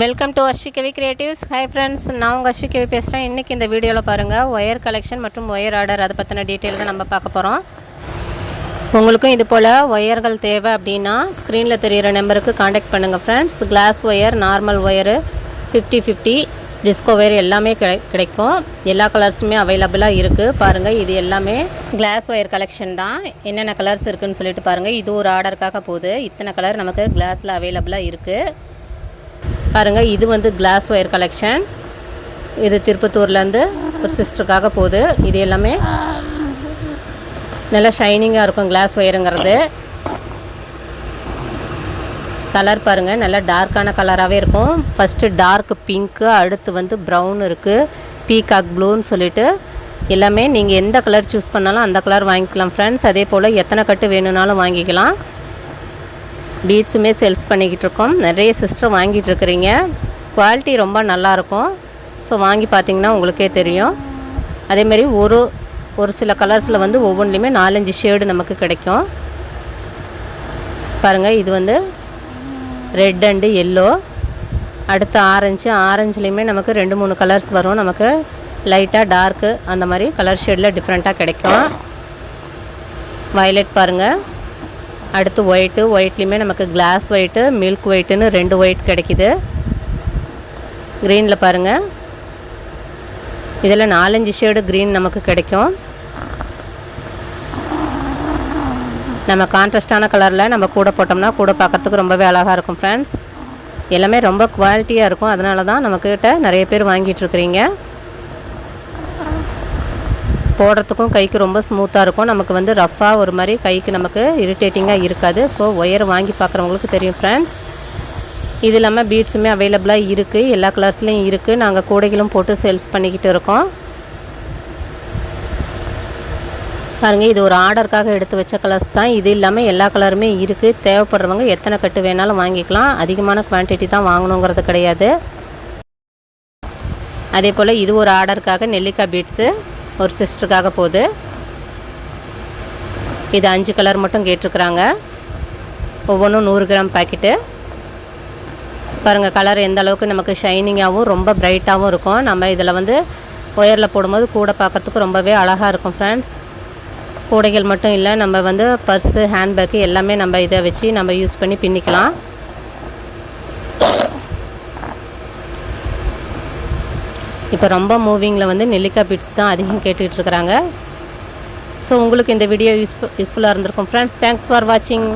Welcome to Ashvikavi creatives hi friends நான் உங்கள் அஸ்விகவி பேசுகிறேன் இன்றைக்கி இந்த வீடியோவில் பாருங்கள் ஒயர் கலெக்ஷன் மற்றும் ஒயர் ஆர்டர் அதை பற்றின டீட்டெயில் தான் நம்ம பார்க்க போகிறோம் உங்களுக்கும் இது போல் ஒயர்கள் தேவை அப்படின்னா ஸ்க்ரீனில் தெரிகிற நம்பருக்கு காண்டாக்ட் பண்ணுங்கள் friends glass wire normal wire fifty fifty disco wire எல்லாமே கிடை கிடைக்கும். எல்லா கலர்ஸுமே அவைலபிளாக இருக்குது பாருங்கள் இது எல்லாமே கிளாஸ் ஒயர் கலெக்ஷன் தான். என்னென்ன கலர்ஸ் இருக்குதுன்னு சொல்லிட்டு பாருங்கள் இது ஒரு ஆர்டருக்காக போகுது. இத்தனை கலர் நமக்கு கிளாஸில் அவைலபிளாக இருக்குது பாருங்கள் இது வந்து கிளாஸ் ஒயர் கலெக்ஷன் இது திருப்பத்தூர்லேருந்து ஒரு சிஸ்டருக்காக போகுது. இது எல்லாமே நல்லா ஷைனிங்காக இருக்கும் கிளாஸ் ஒயருங்கிறது கலர் பாருங்கள் நல்லா டார்க்கான கலராகவே இருக்கும். ஃபஸ்ட்டு டார்க் பிங்க்கு அடுத்து வந்து ப்ரௌன் இருக்குது பீகாக் ப்ளூன்னு சொல்லிட்டு எல்லாமே நீங்கள் எந்த கலர் சூஸ் பண்ணாலும் அந்த கலர் வாங்கிக்கலாம் ஃப்ரெண்ட்ஸ் அதே போல் எத்தனை கட்டு வேணும்னாலும் வாங்கிக்கலாம். பீட்ஸுமே சேல்ஸ் பண்ணிக்கிட்டு இருக்கோம் நிறைய சிஸ்டர் வாங்கிட்டு இருக்கிறீங்க குவாலிட்டி ரொம்ப நல்லாயிருக்கும். ஸோ வாங்கி பார்த்தீங்கன்னா உங்களுக்கே தெரியும். அதேமாரி ஒரு ஒரு சில கலர்ஸில் வந்து ஒவ்வொன்றிலையுமே நாலஞ்சு ஷேடு நமக்கு கிடைக்கும். பாருங்கள் இது வந்து ரெட் அண்டு எல்லோ. அடுத்து ஆரஞ்சு ஆரஞ்சுலேயுமே நமக்கு ரெண்டு மூணு கலர்ஸ் வரும். நமக்கு லைட்டாக டார்க்கு அந்த மாதிரி கலர் ஷேடில் டிஃப்ரெண்ட்டாக கிடைக்கும். வயலட் பாருங்கள் அடுத்து ஒயிட்டு ஒயிட்லேயுமே நமக்கு கிளாஸ் ஒயிட்டு மில்க் ஒயிட்டுன்னு ரெண்டு ஒயிட் கிடைக்கிது. க்ரீனில் பாருங்கள் இதில் நாலஞ்சு ஷேடு க்ரீன் நமக்கு கிடைக்கும். நம்ம கான்ட்ராஸ்டான கலரில் நம்ம கூட போட்டோம்னா கூட பார்க்குறதுக்கு ரொம்பவே அழகாக இருக்கும் ஃப்ரெண்ட்ஸ் எல்லாமே ரொம்ப குவாலிட்டியாக இருக்கும். அதனால தான் நம்மக்கிட்ட நிறைய பேர் வாங்கிட்டுருக்குறீங்க போடுறதுக்கும் கைக்கு ரொம்ப ஸ்மூத்தாக இருக்கும். நமக்கு வந்து ரஃப்பாக ஒரு மாதிரி கைக்கு நமக்கு இரிட்டேட்டிங்காக இருக்காது. ஸோ ஒயர் வாங்கி பார்க்குறவங்களுக்கு தெரியும் ஃப்ரெண்ட்ஸ் இது இல்லாமல் பீட்ஸுமே அவைலபிளாக இருக்குது எல்லா கலர்ஸ்லேயும் இருக்குது நாங்கள் கூடைகளும் போட்டு சேல்ஸ் பண்ணிக்கிட்டு இருக்கோம். பாருங்கள் இது ஒரு ஆர்டருக்காக எடுத்து வச்ச கலர்ஸ் தான். இது இல்லாமல் எல்லா கலருமே இருக்குது தேவைப்படுறவங்க எத்தனை கட்டு வேணாலும் வாங்கிக்கலாம். அதிகமான குவான்டிட்டி தான் வாங்கணுங்கிறது கிடையாது. அதே போல் இது ஒரு ஆர்டருக்காக நெல்லிக்காய் பீட்ஸு ஒரு சிஸ்டருக்காக போகுது. இது அஞ்சு கலர் மட்டும் கேட்டிருக்குறாங்க. ஒவ்வொன்றும் நூறு கிராம் பாக்கெட்டு. பாருங்கள் கலர் எந்த அளவுக்கு நமக்கு ஷைனிங்காகவும் ரொம்ப பிரைட்டாகவும் இருக்கும். நம்ம இதில் வந்து ஒயரில் போடும்போது கூட பார்க்குறதுக்கு ரொம்பவே அழகாக இருக்கும் ஃப்ரெண்ட்ஸ் கூடைகள் மட்டும் இல்லை நம்ம வந்து பர்ஸு ஹேண்ட்பேக்கு எல்லாமே நம்ம இதை வச்சு நம்ம யூஸ் பண்ணி பின்னிக்கலாம். இப்போ ரொம்ப மூவிங்கில் வந்து நெல்லிக்காய் பிட்ஸ் தான் அதிகம் கேட்டுக்கிட்டு இருக்கிறாங்க ஸோ உங்களுக்கு இந்த வீடியோ யூஸ்ஃபுல் யூஸ்ஃபுல்லாக இருந்திருக்கும். ஃப்ரெண்ட்ஸ் தேங்க்ஸ் ஃபார் வாட்சிங்